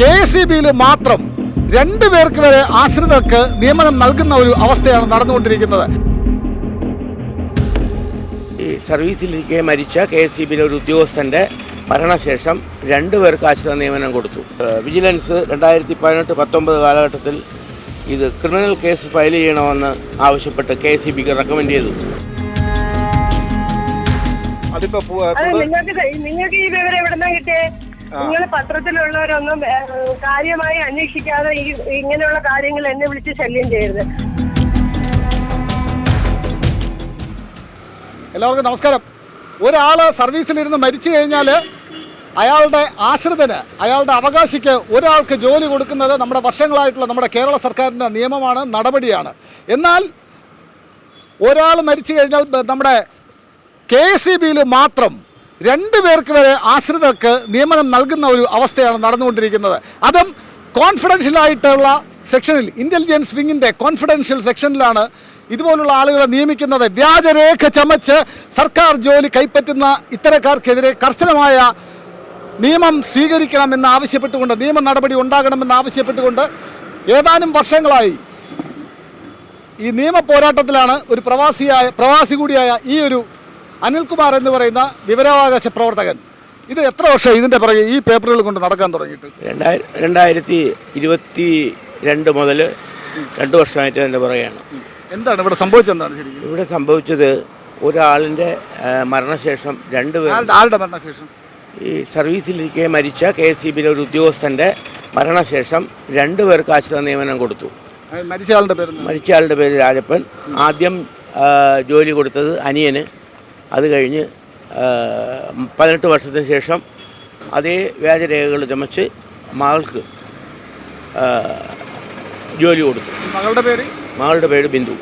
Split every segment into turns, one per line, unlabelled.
K S E ബിയിൽ മാത്രം രണ്ടു പേർക്ക് വരെ ആശ്രിതർക്ക് നിയമനം നൽകുന്ന ഒരു അവസ്ഥയാണ് നടന്നുകൊണ്ടിരിക്കുന്നത്.
ഈ സർവീസിലിരിക്കെ മരിച്ച കെ എസ് സി ബിയിലെ ഒരു ഉദ്യോഗസ്ഥന്റെ മരണശേഷം രണ്ടു പേർക്ക് ആശ്രിത നിയമനം കൊടുത്തു. വിജിലൻസ് രണ്ടായിരത്തി പതിനെട്ട് പത്തൊമ്പത് കാലഘട്ടത്തിൽ ഇത് ക്രിമിനൽ കേസ് ഫയൽ ചെയ്യണമെന്ന് ആവശ്യപ്പെട്ട് കെ എസ് സി ബിക്ക് റെക്കമെൻഡ് ചെയ്തു.
അതിപ്പോ
നിങ്ങൾക്ക് നിങ്ങൾക്ക് ഈ വിവരം എവിടെ നിന്നാണ് കിട്ടിയേ? നിങ്ങൾ പത്രത്തിലുള്ളവരൊന്നും കാര്യമായി അന്വേഷിക്കാതെ ഈ ഇങ്ങനെയുള്ള കാര്യങ്ങൾ എന്നെ വിളിച്ച് ശല്യം ചെയ്യരുത്.
എല്ലാവർക്കും നമസ്കാരം. ഒരാൾ സർവീസിലിരുന്ന് മരിച്ചു കഴിഞ്ഞാൽ അയാളുടെ ആശ്രിതന് അയാളുടെ അവകാശിക്ക് ഒരാൾക്ക് ജോലി കൊടുക്കുന്നത് നമ്മുടെ വർഷങ്ങളായിട്ടുള്ള നമ്മുടെ കേരള സർക്കാരിന്റെ നിയമമാണ് നടപടിയാണ്. എന്നാൽ ഒരാൾ മരിച്ചു കഴിഞ്ഞാൽ നമ്മുടെ കെ എസ് ഇ ബിയിൽ മാത്രം രണ്ട് പേർക്ക് വരെ ആശ്രിതർക്ക് നിയമനം നൽകുന്ന ഒരു അവസ്ഥയാണ് നടന്നുകൊണ്ടിരിക്കുന്നത്. അതും കോൺഫിഡൻഷ്യലായിട്ടുള്ള സെക്ഷനിൽ ഇന്റലിജൻസ് വിങ്ങിന്റെ കോൺഫിഡൻഷ്യൽ സെക്ഷനിലാണ് ഇതുപോലുള്ള ആളുകളെ നിയമിക്കുന്നത്. വ്യാജരേഖ ചമച്ച് സർക്കാർ ജോലി കൈപ്പറ്റുന്ന ഇത്തരക്കാർക്കെതിരെ കർശനമായ നിയമം സ്വീകരിക്കണമെന്ന് ആവശ്യപ്പെട്ടുകൊണ്ട് നിയമ നടപടി ഉണ്ടാകണമെന്ന് ആവശ്യപ്പെട്ടുകൊണ്ട് ഏതാനും വർഷങ്ങളായി ഈ നിയമ പോരാട്ടത്തിലാണ് ഒരു പ്രവാസിയായ പ്രവാസി കൂടിയായ ഈ ഒരു അനിൽകുമാർ എന്ന് പറയുന്ന വിവരാവകാശ പ്രവർത്തകൻ. ഇത് എത്ര വർഷം ഇതിന്റെ പിറകെ ഈ പേപ്പറുകൾ കൊണ്ട് നടക്കാൻ തുടങ്ങിയിട്ട്?
രണ്ടായിരം രണ്ടായിരത്തി ഇരുപത്തി രണ്ട് മുതൽ രണ്ട് വർഷമായിട്ട് എന്റെ പറയുകയാണ്
എന്താണ് ഇവിടെ സംഭവിച്ചത് എന്താണ് ശരിക്കും?
ഇവിടെ സംഭവിച്ചത് ഒരാളിന്റെ മരണശേഷം രണ്ട് പേർ
ആരുടെ ആരുടെ മരണശേഷം.
ഈ സർവീസിലിരിക്കെ മരിച്ച കെ എസ് സി ബിയിലെ ഒരു ഉദ്യോഗസ്ഥന്റെ മരണശേഷം രണ്ടു പേർക്ക് ആശ്രിത നിയമനം കൊടുത്തു.
മരിച്ചയാളുടെ മരിച്ച ആളുടെ പേര്
മരിച്ചയാളുടെ പേര് രാജപ്പൻ. ആദ്യം ആ, ജോലി കൊടുത്തത് അനിയന്. അത് കഴിഞ്ഞ് പതിനെട്ട് വർഷത്തിന് ശേഷം അതേ വ്യാജരേഖകൾ ചമച്ച് മകൾക്ക് ജോലി കൊടുത്തു.
മകളുടെ പേര്?
മകളുടെ പേര് ബിന്ദു.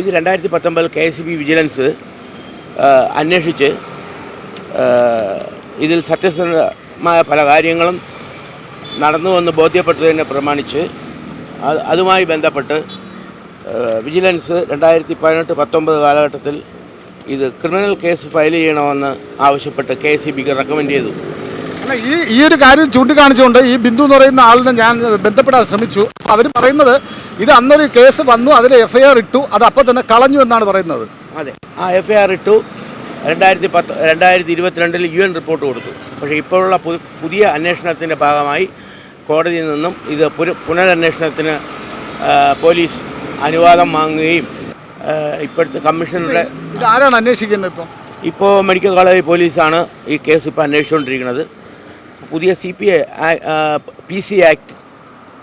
ഇത് രണ്ടായിരത്തി പത്തൊമ്പതിൽ കെ എസ് ബി വിജിലൻസ് അന്വേഷിച്ച് ഇതിൽ സത്യസന്ധമായ പല കാര്യങ്ങളും നടന്നുവെന്ന് ബോധ്യപ്പെട്ടതിനെ പ്രമാണിച്ച് അത് അതുമായി ബന്ധപ്പെട്ട് വിജിലൻസ് രണ്ടായിരത്തി പതിനെട്ട് പത്തൊമ്പത് കാലഘട്ടത്തിൽ ഇത് ക്രിമിനൽ കേസ് ഫയൽ ചെയ്യണമെന്ന് ആവശ്യപ്പെട്ട് കെ സി ബിക്ക് റെക്കമെൻഡ് ചെയ്തു.
അല്ല ഈ ഈ ഒരു കാര്യം ചൂണ്ടിക്കാണിച്ചുകൊണ്ട് ഈ ബിന്ദു എന്ന് പറയുന്ന ആളിനെ ഞാൻ ബന്ധപ്പെടാൻ ശ്രമിച്ചു. അവർ പറയുന്നത് ഇത് അന്നൊരു കേസ് വന്നു അതിൽ എഫ്ഐആർ ഇട്ടു അത് അപ്പോൾ തന്നെ കളഞ്ഞു എന്നാണ് പറയുന്നത്.
അതെ. ആ എഫ്ഐആർ ഇട്ടു. രണ്ടായിരത്തി പത്ത് രണ്ടായിരത്തി ഇരുപത്തിരണ്ടിൽ യു എൻ റിപ്പോർട്ട് കൊടുത്തു. പക്ഷേ ഇപ്പോഴുള്ള പുതിയ അന്വേഷണത്തിന്റെ ഭാഗമായി കോടതിയിൽ നിന്നും ഇത് പുന പുനരന്വേഷണത്തിന് പോലീസ് അനുവാദം വാങ്ങുകയും ഇപ്പോഴത്തെ കമ്മീഷനുടെ
ഇത് ആരാണ് അന്വേഷിക്കുന്നത് ഇപ്പം?
ഇപ്പോൾ മെഡിക്കൽ കോളേജ് പോലീസാണ് ഈ കേസ് ഇപ്പോൾ അന്വേഷിച്ചുകൊണ്ടിരിക്കുന്നത് പുതിയ C P P C act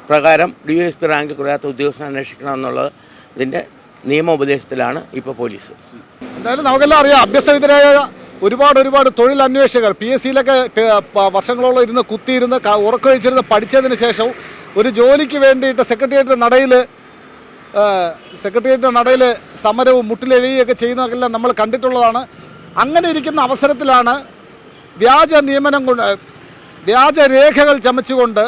പ്രകാരം ഡി എസ് പി റാങ്ക് കുറയാത്ത ഉദ്യോഗസ്ഥനെ അന്വേഷിക്കണമെന്നുള്ളത് ഇതിന്റെ നിയമോപദേശത്തിലാണ് ഇപ്പോൾ പോലീസ്.
എന്തായാലും നമുക്കെല്ലാം അറിയാം അഭ്യസവിധരായ ഒരുപാട് ഒരുപാട് തൊഴിൽ അന്വേഷകർ പി എസ് സിയിലൊക്കെ വർഷങ്ങളോളം ഇരുന്ന് കുത്തിയിരുന്ന് ഉറക്കമൊഴിച്ചിരുന്ന് പഠിച്ചതിന് ശേഷവും ഒരു ജോലിക്ക് വേണ്ടിയിട്ട് സെക്രട്ടേറിയറ്റ് നടയിൽ സെക്രട്ടേറിയറ്റ് നടയിൽ സമരവും മുട്ടിലെഴുകയൊക്കെ ചെയ്യുന്നതെല്ലാം നമ്മൾ കണ്ടിട്ടുള്ളതാണ്. അങ്ങനെ ഇരിക്കുന്ന അവസരത്തിലാണ് വ്യാജ നിയമനം കൊണ്ട് വ്യാജ രേഖകൾ ചമച്ചുകൊണ്ട്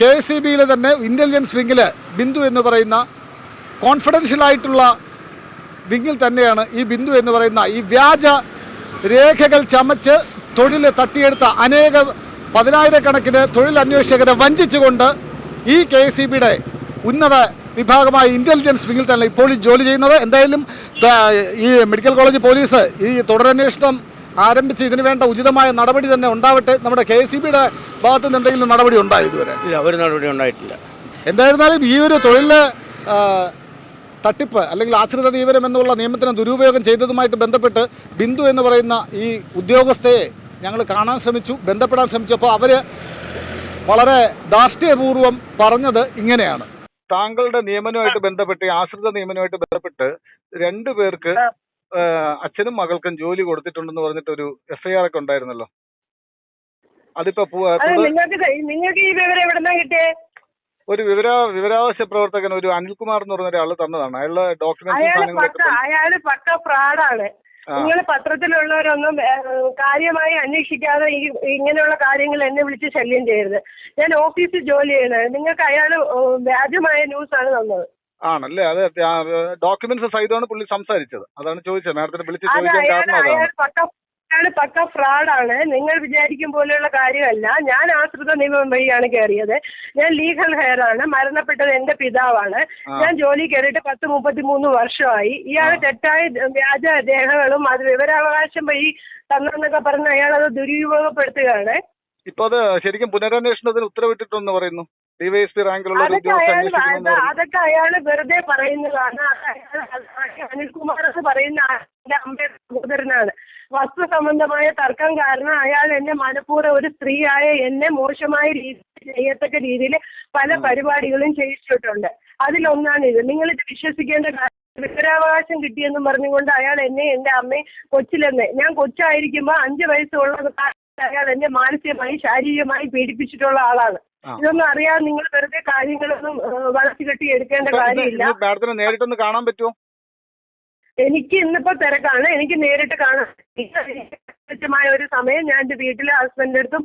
കെ സി ബിയിലെ തന്നെ ഇന്റലിജൻസ് വിങ്ങിൽ ബിന്ദു എന്ന് പറയുന്ന കോൺഫിഡൻഷ്യലായിട്ടുള്ള വിങ്ങിൽ തന്നെയാണ് ഈ ബിന്ദു എന്ന് പറയുന്ന ഈ വ്യാജ രേഖകൾ ചമച്ച് തൊഴിൽ തട്ടിയെടുത്ത അനേക പതിനായിരക്കണക്കിന് തൊഴിൽ അന്വേഷകരെ വഞ്ചിച്ചുകൊണ്ട് ഈ കെ എസ് ബിയുടെ ഉന്നത വിഭാഗമായ ഇന്റലിജൻസ് വിങ്ങിൽ തന്നെ ഇപ്പോൾ ഈ ജോലി ചെയ്യുന്നത്? എന്തായാലും ഈ മെഡിക്കൽ കോളേജ് പോലീസ് ഈ തുടരന്വേഷണം ആരംഭിച്ച് ഇതിനു വേണ്ട ഉചിതമായ നടപടി തന്നെ ഉണ്ടാവട്ടെ. നമ്മുടെ കെ എസ് ബിയുടെ ഭാഗത്ത് നിന്ന് എന്തെങ്കിലും നടപടി ഉണ്ടായി ഇതുവരെ?
ഇല്ല ഒരു നടപടി ഉണ്ടായിട്ടില്ല.
എന്തായിരുന്നാലും ഈ ഒരു തൊഴിൽ തട്ടിപ്പ് അല്ലെങ്കിൽ ആശ്രിത തീവരം എന്നുള്ള നിയമത്തിന് ദുരുപയോഗം ചെയ്തതുമായിട്ട് ബന്ധപ്പെട്ട് ബിന്ദു എന്ന് പറയുന്ന ഈ ഉദ്യോഗസ്ഥയെ ഞങ്ങൾ കാണാൻ ശ്രമിച്ചു ബന്ധപ്പെടാൻ ശ്രമിച്ചു. അപ്പോൾ അവർ വളരെ ധാർഷ്ട്യപൂർവം പറഞ്ഞത് ഇങ്ങനെയാണ്.
താങ്കളുടെ നിയമനവുമായിട്ട് ബന്ധപ്പെട്ട് ആശ്രിത നിയമനവുമായിട്ട് ബന്ധപ്പെട്ട് രണ്ടു പേർക്ക് അച്ഛനും മകൾക്കും ജോലി കൊടുത്തിട്ടുണ്ടെന്ന് പറഞ്ഞിട്ട് ഒരു എഫ്ഐആർ ഒക്കെ ഉണ്ടായിരുന്നല്ലോ അതിപ്പോ
നിങ്ങൾക്ക് നിങ്ങൾക്ക് ഈ വിവരം എവിടെന്നാ കിട്ടിയേ
ഒരു വിവര വിവരാവശ്യ പ്രവർത്തകൻ ഒരു അനിൽകുമാർ എന്ന് പറഞ്ഞ ഒരാൾ തന്നതാണ് അയാളുടെ
ഡോക്യുമെന്റ്
അയാൾ
പക്ക. അയാൾ ഫ്രാഡാണ്. നിങ്ങൾ പത്രത്തിലുള്ളവരൊന്നും കാര്യമായി അന്വേഷിക്കാതെ ഈ ഇങ്ങനെയുള്ള കാര്യങ്ങൾ എന്നെ വിളിച്ച് ശല്യം ചെയ്യരുത്. ഞാൻ ഓഫീസിൽ ജോലി ചെയ്യുന്നത് നിങ്ങൾക്ക് അയാൾ വ്യാജമായ ആണ് തന്നത്.
ആണല്ലേ? അത് ഡോക്യുമെന്റ്സ് സഹിതമാണ് പുള്ളി സംസാരിച്ചത്. അതാണ് ചോദിച്ചത്. നേരത്തെ വിളിച്ച് ചോദിക്കാൻ കാരണം അതാണ്.
അയാൾ പക്ക ഫ്രോഡാണ്. നിങ്ങൾ വിചാരിക്കും പോലെയുള്ള കാര്യമല്ല. ഞാൻ ആശ്രിത നിയമം വഴിയാണ് കയറിയത്. ഞാൻ ലീഗൽ ഹെയർ ആണ്. മരണപ്പെട്ടത് എന്റെ പിതാവാണ്. ഞാൻ ജോലി കയറിയിട്ട് പത്ത് മുപ്പത്തി മൂന്ന് വർഷമായി. ഇയാൾ തെറ്റായ വ്യാജ രേഖകളും അത് വിവരാവകാശം വഴി തന്നെന്നൊക്കെ പറഞ്ഞ് അയാൾ അത് ദുരുപയോഗപ്പെടുത്തുകയാണ്.
ഇപ്പൊ അത് ശരിക്കും പുനരന്വേഷണത്തിന് ഉത്തരവിട്ടിട്ടെന്ന് പറയുന്നു. ഡിവൈഎസ്പി റാങ്കിലുള്ള
അതൊക്കെ അയാൾ അതൊക്കെ അയാൾ വെറുതെ പറയുന്നതാണ്. അനിൽകുമാർ എന്ന് പറയുന്ന അമ്മയുടെ സഹോദരനാണ്. വസ്തു സംബന്ധമായ തർക്കം കാരണം അയാൾ എന്നെ മനഃപൂർവം ഒരു സ്ത്രീയായ എന്നെ മോശമായ രീതിയിൽ ചെയ്യത്തക്ക രീതിയിൽ പല പരിപാടികളും ചെയ്യിച്ചിട്ടുണ്ട് അതിലൊന്നാണ് ഇത്. നിങ്ങളിത് വിശ്വസിക്കേണ്ട കാര്യം വിവരാവകാശം കിട്ടിയെന്നും പറഞ്ഞുകൊണ്ട് അയാൾ എന്നെ എന്റെ അമ്മയെ കൊച്ചിലെന്നെ ഞാൻ കൊച്ചായിരിക്കുമ്പോൾ അഞ്ചു വയസ്സുള്ള അയാൾ എന്നെ മാനസികമായി ശാരീരികമായി പീഡിപ്പിച്ചിട്ടുള്ള ആളാണ്. ഇതൊന്നും അറിയാതെ നിങ്ങൾ വെറുതെ കാര്യങ്ങളൊന്നും വളച്ചു കെട്ടി എടുക്കേണ്ട കാര്യമില്ല.
മാഡത്തിന് നേരിട്ടൊന്ന് കാണാൻ പറ്റുമോ?
എനിക്ക് ഇന്നിപ്പോ തിരക്കാണ്. എനിക്ക് നേരിട്ട് കാണാൻ കൃത്യമായ ഒരു സമയം ഞാൻ എന്റെ വീട്ടിലെ ഹസ്ബൻഡിന്റെ അടുത്തും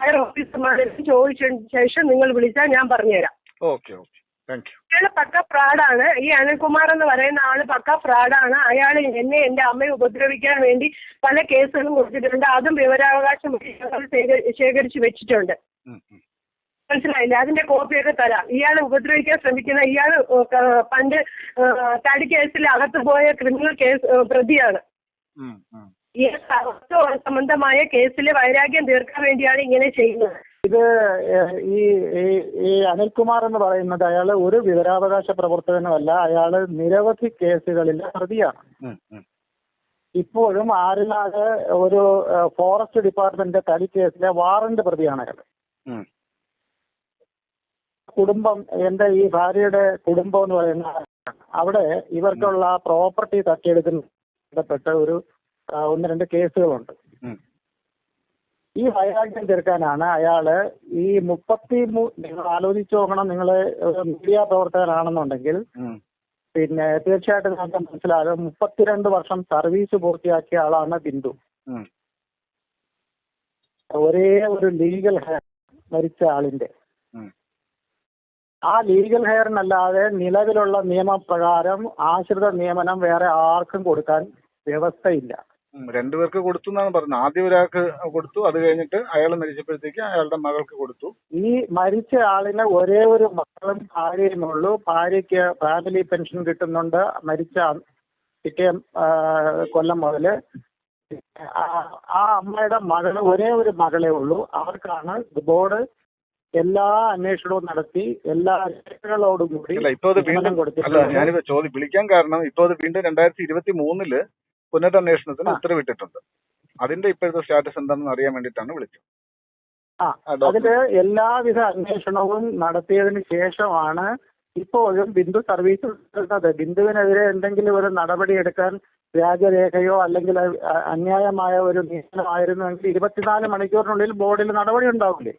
ഹയർ ഓഫീസർമാരടുത്തും ചോദിച്ചതിന് ശേഷം നിങ്ങൾ വിളിച്ചാൽ ഞാൻ പറഞ്ഞുതരാം.
ഓക്കെ ഓക്കെ താങ്ക് യു
അയാൾ പക്ക ഫ്രാഡാണ് ഈ അനിൽകുമാർ എന്ന് പറയുന്ന ആൾ പക്ക ഫ്രാഡാണ് അയാൾ എന്നെ എന്റെ അമ്മയെ ഉപദ്രവിക്കാൻ വേണ്ടി പല കേസുകളും കൊടുത്തിട്ടുണ്ട്. അതും വിവരാവകാശം ശേഖരിച്ചു വെച്ചിട്ടുണ്ട്. മനസ്സിലായില്ല? അതിന്റെ കോപ്പിയൊക്കെ തരാം. ഇയാൾ ഉപദ്രവിക്കാൻ ശ്രമിക്കുന്ന ഇയാൾ പണ്ട് തടി കേസിൽ അകത്ത് പോയ ക്രിമിനൽ കേസ് പ്രതിയാണ്. ഈ സംബന്ധമായ കേസിൽ വൈരാഗ്യം തീർക്കാൻ വേണ്ടിയാണ് ഇങ്ങനെ ചെയ്യുന്നത്.
ഇത് ഈ ഈ- അനിൽകുമാർ എന്ന് പറയുന്നത് അയാൾ ഒരു വിവരാവകാശ പ്രവർത്തകനുമല്ല. അയാൾ നിരവധി കേസുകളിലെ പ്രതിയാണ്. ഇപ്പോഴും ആരിലാകെ ഒരു ഫോറസ്റ്റ് ഡിപ്പാർട്ട്മെന്റിന്റെ തടി കേസിലെ വാറന്റ് പ്രതിയാണ് അയാൾ. കുടുംബം എന്റെ ഈ ഭാര്യയുടെ കുടുംബം എന്ന് പറയുന്ന അവിടെ ഇവർക്കുള്ള പ്രോപ്പർട്ടി തട്ടിയെടുക്കുന്ന ബന്ധപ്പെട്ട് ഒരു ഒന്ന് രണ്ട് കേസുകളുണ്ട് ഈ വൈരാഗ്യം തീർക്കാനാണ് അയാൾ ഈ മുപ്പത്തി നിങ്ങൾ ആലോചിച്ച് നോക്കണം നിങ്ങൾ മീഡിയ പ്രവർത്തകനാണെന്നുണ്ടെങ്കിൽ. പിന്നെ തീർച്ചയായിട്ടും നമുക്ക് മനസ്സിലാകും മുപ്പത്തിരണ്ട് വർഷം സർവീസ് പൂർത്തിയാക്കിയ ആളാണ് ബിന്ദു. ഒരേ ഒരു ലീഗൽ മരിച്ച ആളിന്റെ. ആ ലീഗൽ ഹെയറിനല്ലാതെ നിലവിലുള്ള നിയമപ്രകാരം ആശ്രിത നിയമനം വേറെ ആർക്കും കൊടുക്കാൻ വ്യവസ്ഥയില്ല.
രണ്ടുപേർക്ക് കൊടുത്തു എന്നാണ് പറഞ്ഞത്. ആദ്യം ഒരാൾക്ക് കൊടുത്തു അത് കഴിഞ്ഞിട്ട് അയാൾ മരിച്ചപ്പോഴത്തേക്ക് അയാളുടെ മകൾക്ക് കൊടുത്തു.
ഈ മരിച്ച ആളിന് ഒരേ ഒരു മക്കളും ഭാര്യയും ഉള്ളൂ ഭാര്യയ്ക്ക് ഫാമിലി പെൻഷൻ കിട്ടുന്നുണ്ട്. മരിച്ച പിറ്റേ ആ, കൊല്ലം മുതൽ ആ അമ്മയുടെ മകൾ ഒരേ ഒരു മകളെ ഉള്ളൂ. അവർക്കാണ് ബോർഡ് എല്ലാ അന്വേഷണവും നടത്തി എല്ലാ രേഖകളോടും കൂടി
ഇപ്പൊ അത് വീണ്ടും അല്ല ഞാനിപ്പോ ചോദ്യം വിളിക്കാൻ കാരണം ഇപ്പൊ അത് വീണ്ടും രണ്ടായിരത്തി ഇരുപത്തി മൂന്നിൽ പുനരന്വേഷണത്തിന്. ഉത്തരവിട്ടിട്ടുണ്ട്. അതിന്റെ ഇപ്പോഴത്തെ സ്റ്റാറ്റസ് എന്താണെന്ന് അറിയാൻ വേണ്ടിയിട്ടാണ് വിളിച്ചത്.
അതിൽ എല്ലാവിധ അന്വേഷണവും നടത്തിയതിന് ശേഷമാണ് ഇപ്പോഴും ബിന്ദു സർവീസ് നടത്തുന്നത് ബിന്ദുവിനെതിരെ എന്തെങ്കിലും ഒരു നടപടി എടുക്കാൻ വ്യാജരേഖയോ അല്ലെങ്കിൽ അന്യായമായ ഒരു നിയമനമായിരുന്നുവെങ്കിൽ ഇരുപത്തിനാല് മണിക്കൂറിനുള്ളിൽ ബോർഡിൽ നടപടി ഉണ്ടാവില്ലേ?